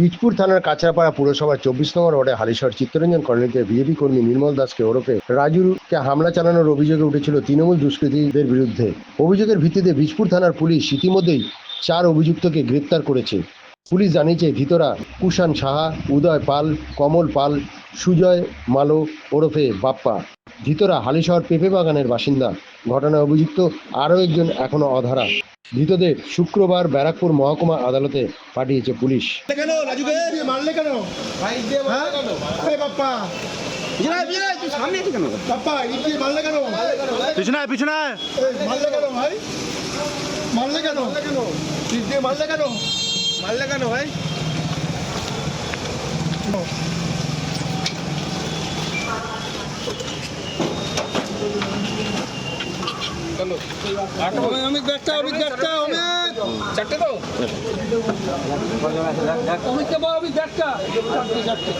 বীজপুর থানার কাঁচরাপাড়া পুরসভার চব্বিশ নম্বর ওয়ার্ডে হালিশহর চিত্তরঞ্জন কলোনিতে বিজেপি কর্মী নির্মল দাসকে ওরফে রাজুকে হামলা চালানোর অভিযোগে উঠেছিল তৃণমূল দুষ্কৃতীদের বিরুদ্ধে। অভিযোগের ভিত্তিতে বীজপুর থানার পুলিশ ইতিমধ্যেই চার অভিযুক্তকে গ্রেপ্তার করেছে। পুলিশ জানিয়েছে, ধৃতরা কুষাণ সাহা, উদয় পাল, কমল পাল, সুজয় মালো ওরফে বাপ্পা। ধৃতরা হালিশহর পেঁপে বাগানের বাসিন্দা। ঘটনায় অভিযুক্ত আরও একজন এখনও অধারা। ধৃতদের শুক্রবার ব্যারাকপুর মহকুমা আদালতে পাঠিয়েছে পুলিশ। কেন রাজুকে? মারলে কেন? হ্যাঁ? বাপ্পা। মারলে কেন? ভাই? মারলে কেন? মারলে কেন? মারলে কেন? ভাই? অমিত ব্যাগটা অমিত ব্যাগটা অমিত চারটে তো? অমিত অমিত ব্যাগটা চারটে চারটে